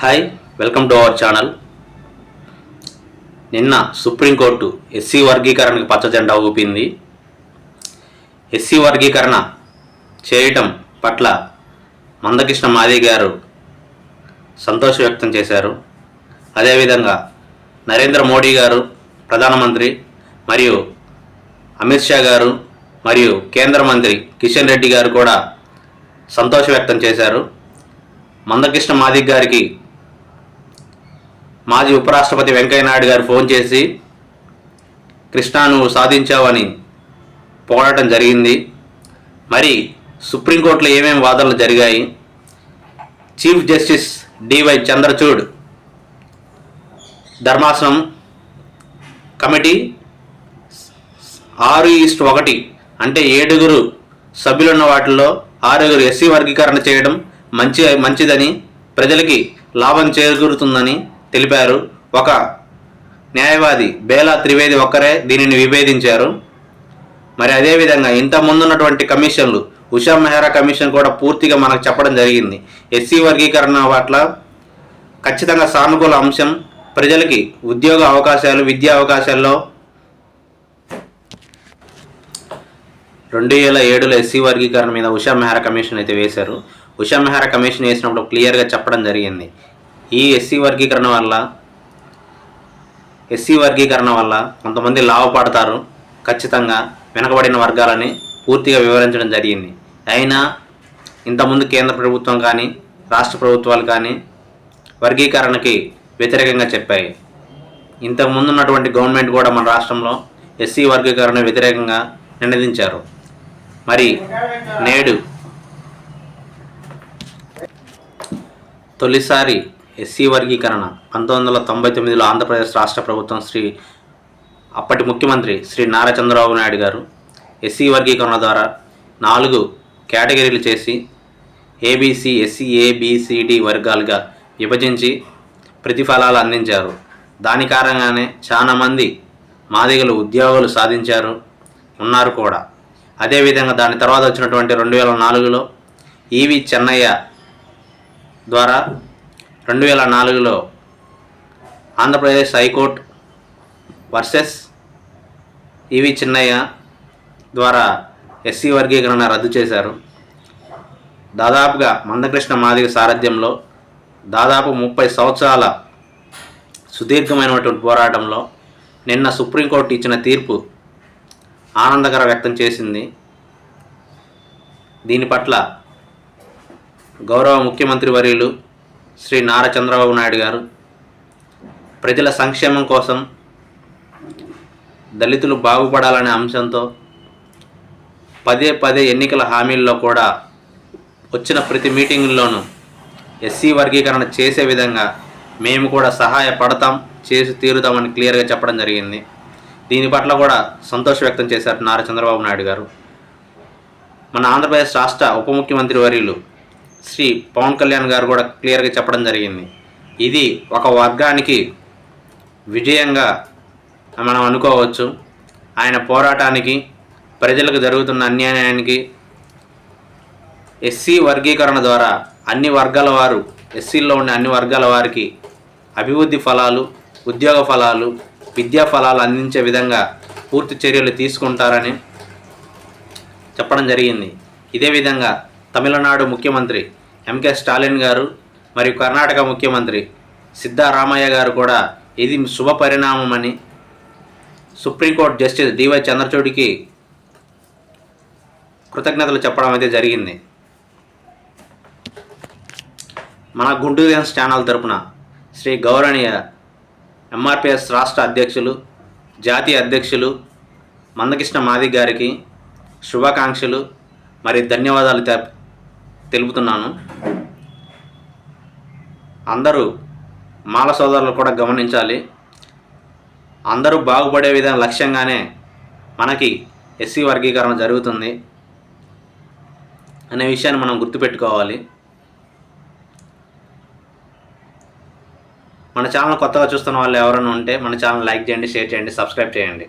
Hi welcome to our channel నిన్న supreme court SC వర్గీకరణకు పచ్చ జెండా ఊపింది. ఎస్సీ వర్గీకరణ చేయటం పట్ల మందకృష్ణ మాది గారు సంతోషం వ్యక్తం చేశారు. అదేవిధంగా నరేంద్ర మోడీ గారు ప్రధానమంత్రి మరియు అమిత్ షా గారు మరియు కేంద్ర మంత్రి కిషన్ రెడ్డి గారు కూడా సంతోషం వ్యక్తం చేశారు. మందకృష్ణ మాదిక్ గారికి మాజీ ఉపరాష్ట్రపతి వెంకయ్యనాయుడు గారు ఫోన్ చేసి కృష్ణా నువ్వు సాధించావని పోరాటం జరిగింది. మరి సుప్రీంకోర్టులో ఏమేమి వాదనలు జరిగాయి? చీఫ్ జస్టిస్ డివై చంద్రచూడ్ ధర్మాసనం కమిటీ ఆరు ఈస్ట్ ఒకటి అంటే ఏడుగురు సభ్యులున్న వాటిల్లో ఆరుగురు ఎస్సీ వర్గీకరణ చేయడం మంచి మంచిదని ప్రజలకి లాభం చేకూరుతుందని తెలిపారు. ఒక న్యాయవాది బేలా త్రివేది ఒక్కరే దీనిని విభేదించారు. మరి అదేవిధంగా ఇంత ముందున్నటువంటి కమిషన్లు ఉషా మెహ్రా కమిషన్ కూడా పూర్తిగా మనకు చెప్పడం జరిగింది. ఎస్సీ వర్గీకరణ పట్ల ఖచ్చితంగా సానుకూల అంశం. ప్రజలకి ఉద్యోగ అవకాశాలు విద్యా అవకాశాల్లో రెండు వేల ఏడులో ఎస్సీ వర్గీకరణ మీద ఉషా మెహ్రా కమిషన్ అయితే వేశారు. ఉషా మెహ్రా కమిషన్ వేసినప్పుడు క్లియర్గా చెప్పడం జరిగింది. ఈ ఎస్సీ వర్గీకరణ వల్ల ఎస్సీ వర్గీకరణ వల్ల కొంతమంది లాభపడతారు ఖచ్చితంగా వెనకబడిన వర్గాలని పూర్తిగా వివరించడం జరిగింది. అయినా ఇంతకుముందు కేంద్ర ప్రభుత్వం కానీ రాష్ట్ర ప్రభుత్వాలు కానీ వర్గీకరణకి వ్యతిరేకంగా చెప్పాయి. ఇంతకుముందు ఉన్నటువంటి గవర్నమెంట్ కూడా మన రాష్ట్రంలో ఎస్సీ వర్గీకరణ వ్యతిరేకంగా నినదించారు. మరి నేడు తొలిసారి ఎస్సీ వర్గీకరణ. పంతొమ్మిది వందల తొంభై తొమ్మిదిలో ఆంధ్రప్రదేశ్ రాష్ట్ర ప్రభుత్వం శ్రీ అప్పటి ముఖ్యమంత్రి శ్రీ నారా చంద్రబాబు నాయుడు గారు ఎస్సీ వర్గీకరణ ద్వారా నాలుగు కేటగిరీలు చేసి ఏబీసీ ఎస్సీ ఏబిసిడి వర్గాలుగా విభజించి ప్రతిఫలాలు అందించారు. దాని కారణంగానే చాలామంది మాదిగలు ఉద్యోగాలు సాధించారు ఉన్నారు కూడా. అదేవిధంగా దాని తర్వాత వచ్చినటువంటి రెండు వేల నాలుగులో ఈవి చెన్నయ్య ద్వారా రెండు వేల నాలుగులో Andhra Pradesh high court versus E V Chinnaiah ద్వారా ఎస్సీ వర్గీకరణ రద్దు చేశారు. దాదాపుగా మందకృష్ణ మాదిగ సారథ్యంలో దాదాపు ముప్పై సంవత్సరాల సుదీర్ఘమైనటువంటి పోరాటంలో నిన్న సుప్రీంకోర్టు ఇచ్చిన తీర్పు ఆనందకర వ్యక్తం చేసింది. దీని పట్ల గౌరవ ముఖ్యమంత్రి వర్యులు శ్రీ నారా చంద్రబాబు నాయుడు గారు ప్రజల సంక్షేమం కోసం దళితులు బాగుపడాలనే అంశంతో పదే పదే ఎన్నికల హామీల్లో కూడా వచ్చిన ప్రతి మీటింగుల్లోనూ ఎస్సీ వర్గీకరణ చేసే విధంగా మేము కూడా సహాయపడతాం చేసి తీరుతామని క్లియర్గా చెప్పడం జరిగింది. దీని పట్ల కూడా సంతోషం వ్యక్తం చేశారు నారా చంద్రబాబు నాయుడు గారు. మన ఆంధ్రప్రదేశ్ రాష్ట్ర ఉప ముఖ్యమంత్రి వర్యులు శ్రీ పవన్ కళ్యాణ్ గారు కూడా క్లియర్గా చెప్పడం జరిగింది. ఇది ఒక వర్గానికి విజయంగా మనం అనుకోవచ్చు. ఆయన పోరాటానికి ప్రజలకు జరుగుతున్న అన్యాయానికి ఎస్సీ వర్గీకరణ ద్వారా అన్ని వర్గాల వారు ఎస్సీల్లో ఉండే అన్ని వర్గాల వారికి అభివృద్ధి ఫలాలు ఉద్యోగ ఫలాలు విద్యా ఫలాలు అందించే విధంగా పూర్తి చర్యలు తీసుకుంటారని చెప్పడం జరిగింది. ఇదే విధంగా తమిళనాడు ముఖ్యమంత్రి ఎంకే స్టాలిన్ గారు మరియు కర్ణాటక ముఖ్యమంత్రి సిద్ధారామయ్య గారు కూడా ఇది శుభ పరిణామమని Supreme Court Justice D Y చంద్రచూడికి కృతజ్ఞతలు చెప్పడం అయితే జరిగింది. మన గుంటూరు న్యూస్ ఛానల్ తరపున శ్రీ గౌరవనీయ ఎంఆర్పిఎస్ రాష్ట్ర అధ్యక్షులు జాతీయ అధ్యక్షులు మందకృష్ణ మాది గారికి శుభాకాంక్షలు మరి ధన్యవాదాలు తె- తెలుపుతున్నాను. అందరూ మాల సోదరులు కూడా గమనించాలి. అందరూ బాగుపడే విధంగా లక్ష్యంగానే మనకి ఎస్సీ వర్గీకరణ జరుగుతుంది అనే విషయాన్ని మనం గుర్తుపెట్టుకోవాలి. మన ఛానల్ కొత్తగా చూస్తున్న వాళ్ళు ఎవరైనా ఉంటే మన ఛానల్ లైక్ చేయండి షేర్ చేయండి సబ్స్క్రైబ్ చేయండి.